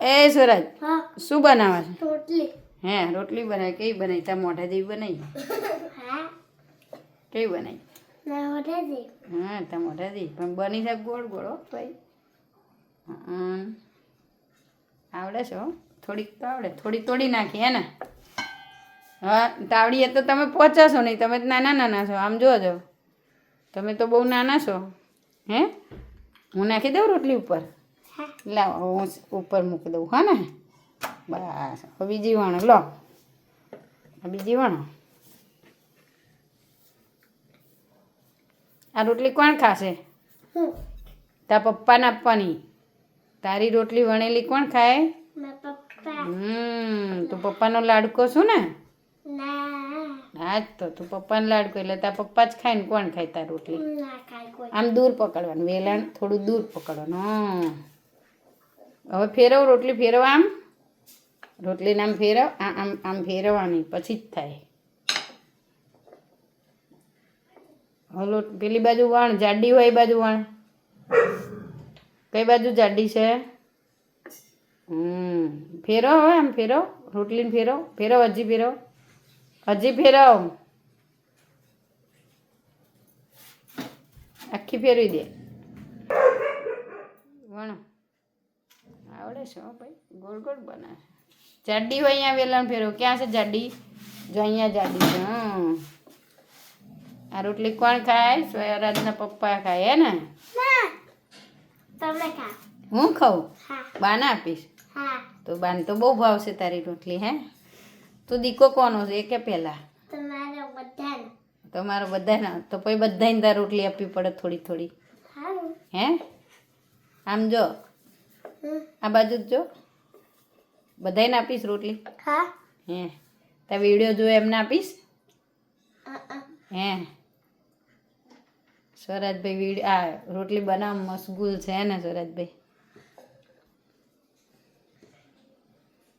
એ સુરજ હા. શું બનાવે છે? રોટલી. હે રોટલી બનાવી કેવી બનાવી તાર મોઢા જેવી બનાવી હા. કેવી બનાવી હા તાર મોઢા જેવી. પણ બની છે ગોળ ગોળ ભાઈ. આવડે છો થોડીક તો આવડે. થોડી તોડી નાખી હે ને? હા તાવડીએ તો તમે પહોંચાશો નહીં. તમે નાના નાના છો. આમ જોજો તમે તો બહુ નાના છો. હે? હું નાખી દઉં રોટલી ઉપર? લાવ હું ઉપર મૂકી દઉં હા ને? બસ બીજી વણો લો. બીજી વણો. આ રોટલી કોણ ખાશે? તાર પપ્પાને આપવાની. તારી રોટલી વણેલી કોણ ખાય? હમ તું પપ્પાનો લાડકો છું ને? હા જ તો તું પપ્પાનો લાડકો એટલે તાર પપ્પા જ ખાય ને કોણ ખાય તાર રોટલી? આમ દૂર પકડવાનું વેલણ થોડું દૂર પકડવાનું હં. હવે ફેરવ રોટલી ફેરવ આમ. રોટલીને આમ ફેરવ આમ આમ ફેરવવાની, પછી જ થાય. હલો, પેલી બાજુ વણ, જાડી હોય એ બાજુ વણ? કઈ બાજુ જાડી છે? હમ, ફેરવ હવે આમ ફેરવ. રોટલીને ફેરવ. ફેરવ, હજી ફેરવ. હજી ફેરવ. આખી ફેરવી દે વણો આવડે છે હો ભાઈ. ગોળ ગોળ બનાવે જાડી હોય અહીંયા વેલણ ફેરવો. ક્યાં છે જાડી? જો અહીંયા જાડી છે હં આ રોટલી કોણ ખાય? સ્વયરાજના પપ્પા ખાય હે ને? તમે હું ખાઉં? બાન આપીશ? હા. તો બાને તો બહુ ભાવશે તારી રોટલી હે? તું દીકો કોનો છે? કે પહેલાં. તમારા બધાને. તો પછી બધાને તાર રોટલી આપવી પડે થોડી થોડી. હે? આમ જો. આ બાજુ જો બધાને આપીશ રોટલી? હા. હે. તાર વીડિયો જો એમને આપીશ? હે સ્વરાજભાઈ વિડ આ રોટલી બનાવ મશગુલ છે ને સ્વરાજભાઈ.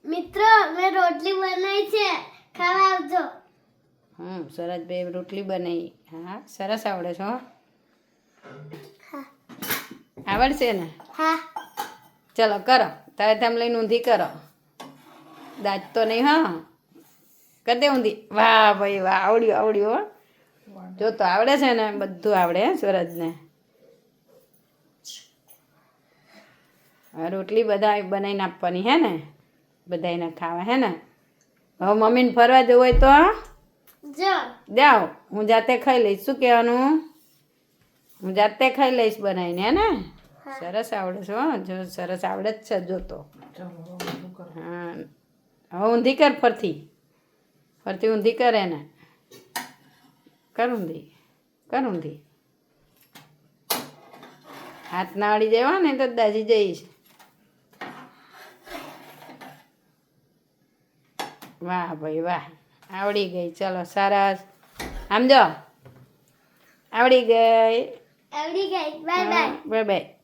મિત્રો મેં રોટલી બનાવી છે. ખાવા આવજો. હમ સ્વરાજભાઈ રોટલી બનાવી. હા સરસ આવડે છે હો. હા. આવડશે ને? હા. ચલો કરો. તારે તેમ લઈને ઊંધી કરો. દાજ તો નહીં હા. કરી દે ઊંધી. વાહ ભાઈ વાહ આવડ્યું આવડ્યું હો. જો તો આવડે છે ને બધું આવડે હે સૂરજને રોટલી બધા બનાવીને આપવાની હે ને? બધાને ખાવા હે ને? હવે મમ્મીને ફરવા જવું હોય તો જો. જાઓ. હું જાતે ખાઈ લઈશ. શું કહેવાનું? હું જાતે ખાઈ લઈશ બનાવીને હે ને. સરસ આવડે છે હો. જો સરસ આવડે જ છે જો તો. હા હવે ઊંધી કર ફરતી ફરતી ઊંધી કર એને. કર ઊંધી. કર ઊંધી. હાથ ના અડી જવા ને તો દાજી જઈશ. વાહ ભાઈ વાહ. આવડી ગઈ. ચલો સરસ. સમજો આવડી ગઈ. આવડી ગઈ. Bye bye. Bye bye.